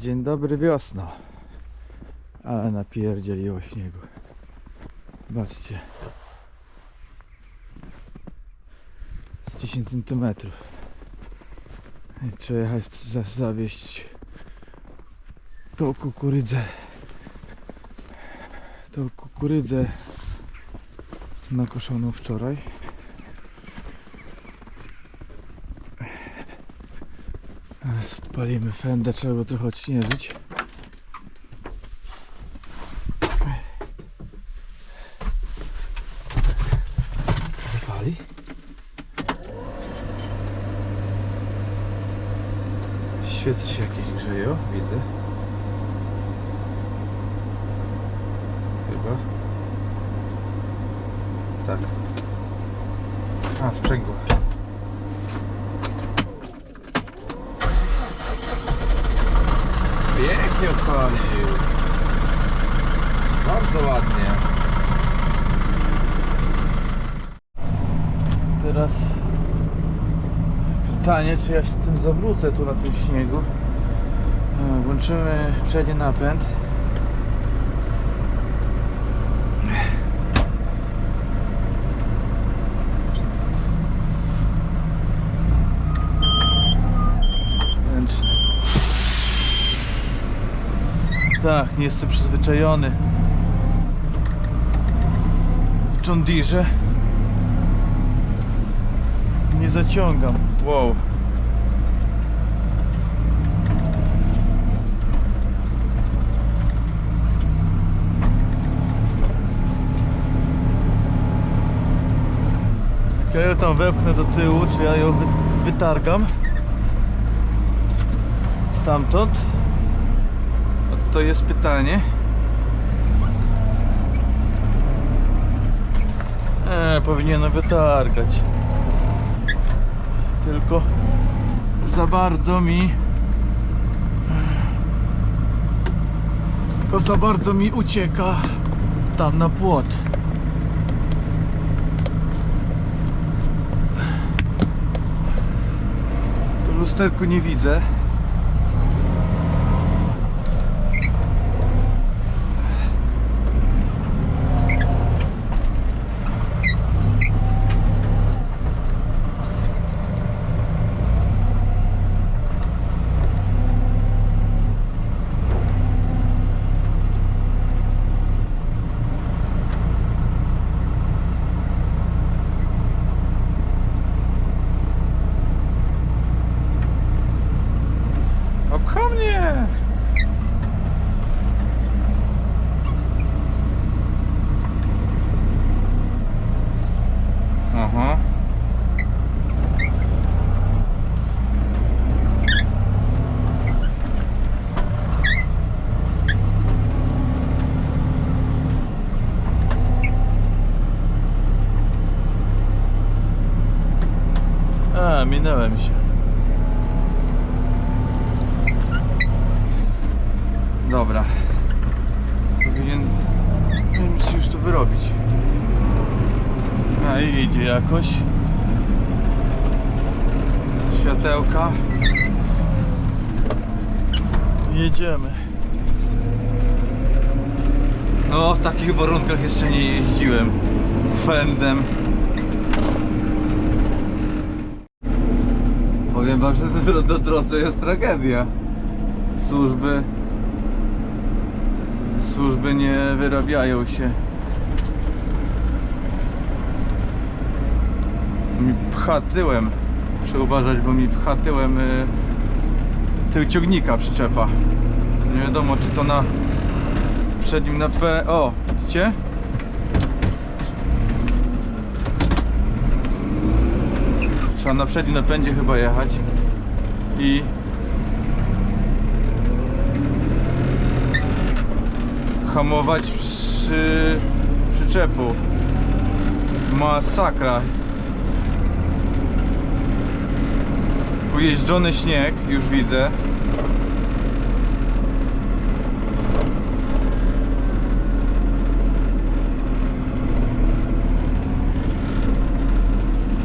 Dzień dobry wiosno. Ale napierdzieliło śniegu. Zobaczcie. Z 10 cm. I trzeba jechać za, zawieźć tą kukurydzę. Tą kukurydzę nakoszoną wczoraj. Spalimy fendę, trzeba go trochę odśnieżyć. Wypali. Świece się jakieś grzeją, widzę. Chyba. Tak. A, sprzęgło. Pięknie odpalił. Bardzo ładnie. Teraz pytanie, czy ja się tym zawrócę tu na tym śniegu. E, Włączymy przedni napęd. Tak, nie jestem przyzwyczajony w John Deere. Nie zaciągam. Wow. Jak ja ją tam wepchnę do tyłu, czy ja ją wy wytargam stamtąd? To jest pytanie. E, powinienem wytargać. Tylko za bardzo mi. Tylko za bardzo mi ucieka tam na płot. To lusterku nie widzę. Mnie! Aha. A, się. Dobra. Powinien powinien się już to wyrobić. A i idzie jakoś. Światełka. Jedziemy. No, w takich warunkach jeszcze nie jeździłem. Fendem. Powiem wam, że do drodze jest tragedia. Służby służby nie wyrabiają się. Mi pcha tyłem. Bo mi pcha tyłem y, tył ciągnika przyczepa. Nie wiadomo, czy to na przednim na P. O, widzicie? Trzeba na przednim napędzie chyba jechać i hamować przy przyczepu. Masakra. Ujeżdżony śnieg, już widzę.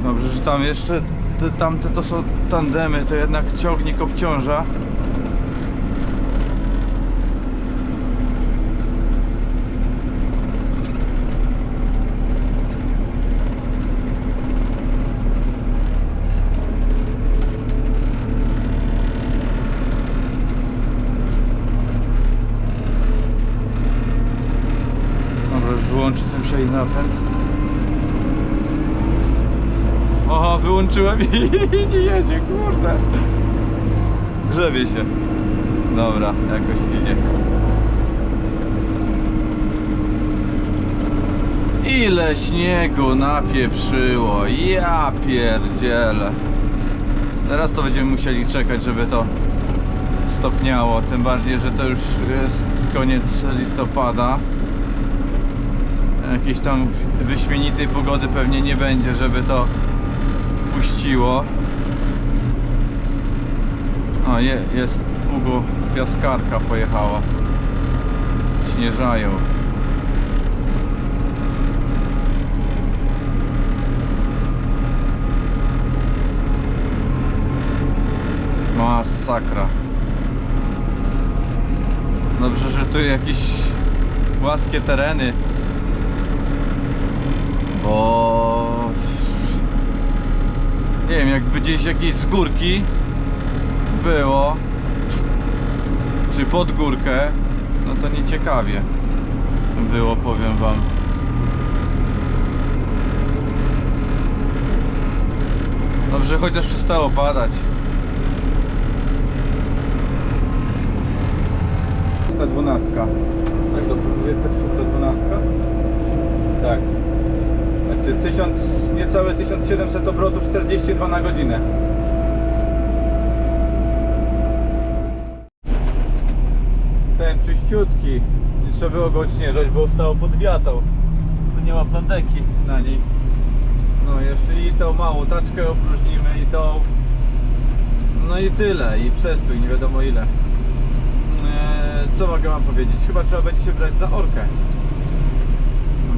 Dobrze, że tam jeszcze te, tamte to są tandemy, to jednak ciągnik obciąża. I napęd. Oho, wyłączyłem i nie jedzie, kurde. Grzebie się. Dobra, jakoś idzie. Ile śniegu napieprzyło, ja pierdzielę. Teraz to będziemy musieli czekać, żeby to stopniało, tym bardziej, że to już jest koniec listopada. Jakiejś tam wyśmienitej pogody pewnie nie będzie, żeby to puściło. A je, jest długo piaskarka pojechała. Śnieżają. Masakra. Dobrze, że tu jakieś płaskie tereny. Bo... Nie wiem, jakby gdzieś jakieś z górki było, czy pod górkę, no to nieciekawie było, powiem wam. Dobrze, chociaż przestało padać. 312. Tak dobrze mówię, to 312? Tak. Znaczy 1000, niecałe 1700 obrotów, 42 na godzinę. Ten czyściutki. Nie trzeba było go odśnieżać, bo stał pod wiatą. Tu nie ma plandeki na niej. No jeszcze i tą małą taczkę opróżnimy i tą. No i tyle. I przestój, nie wiadomo ile. Eee, co mogę wam powiedzieć? Chyba trzeba będzie się brać za orkę.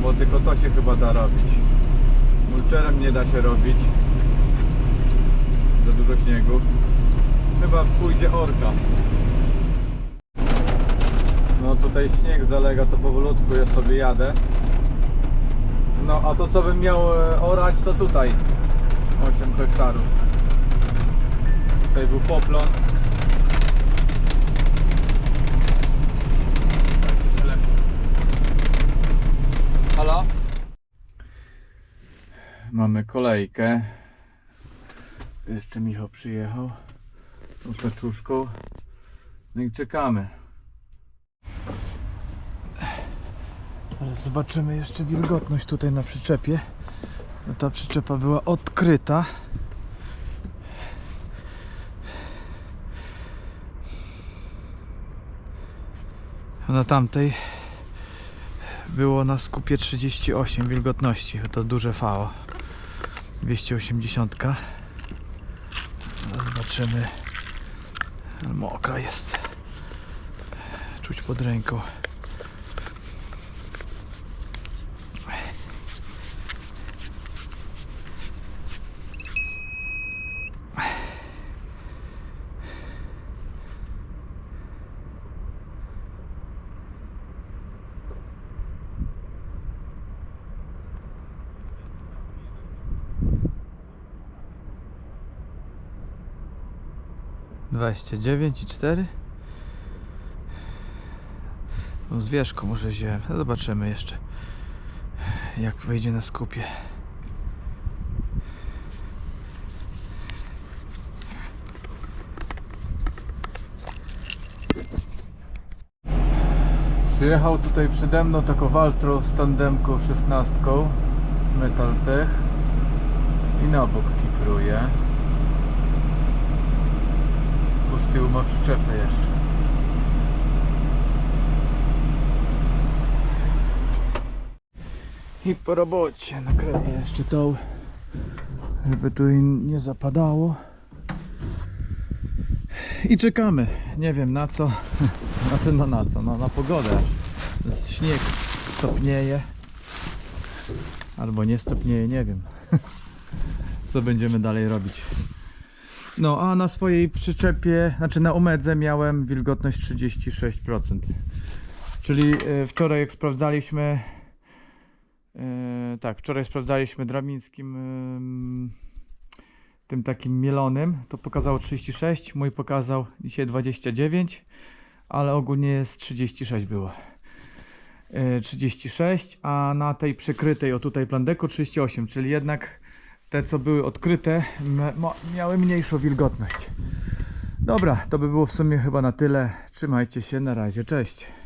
Bo tylko to się chyba da robić. Mulczerem nie da się robić. Za dużo śniegu. Chyba pójdzie orka. No tutaj śnieg zalega, to powolutku ja sobie jadę. No a to co bym miał e, orać to tutaj 8 hektarów. Tutaj był poplon. Mamy kolejkę. Jeszcze Michał przyjechał. Tą taczuszką. No i czekamy. Ale zobaczymy jeszcze wilgotność tutaj na przyczepie. No ta przyczepa była odkryta. Na tamtej było na skupie 38 wilgotności. To duże fało. 280. Teraz zobaczymy. Mokra jest. Czuć pod ręką. Dwadzieścia dziewięć i cztery. No z wierzchu może wziąłem. No zobaczymy jeszcze jak wejdzie na skupie. Przyjechał tutaj przede mną taką Waltro z tandemką 16 Metaltech i na bok kipruje. Z tyłu ma przyczepę jeszcze. I po robocie jeszcze tą, żeby tu nie zapadało. I czekamy. Nie wiem na co. Znaczy no na co? No na pogodę. Śnieg stopnieje. Albo nie stopnieje, nie wiem. Co będziemy dalej robić. No a na swojej przyczepie, znaczy na umedze miałem wilgotność 36%. Czyli e, wczoraj jak sprawdzaliśmy e, tak, wczoraj sprawdzaliśmy dramińskim ym, tym takim mielonym, to pokazało 36, mój pokazał dzisiaj 29, ale ogólnie jest 36 było. e, 36, a na tej przykrytej, o tutaj plandeku 38, czyli jednak te co były odkryte miały mniejszą wilgotność. Dobra, to by było w sumie chyba na tyle. Trzymajcie się, na razie, cześć.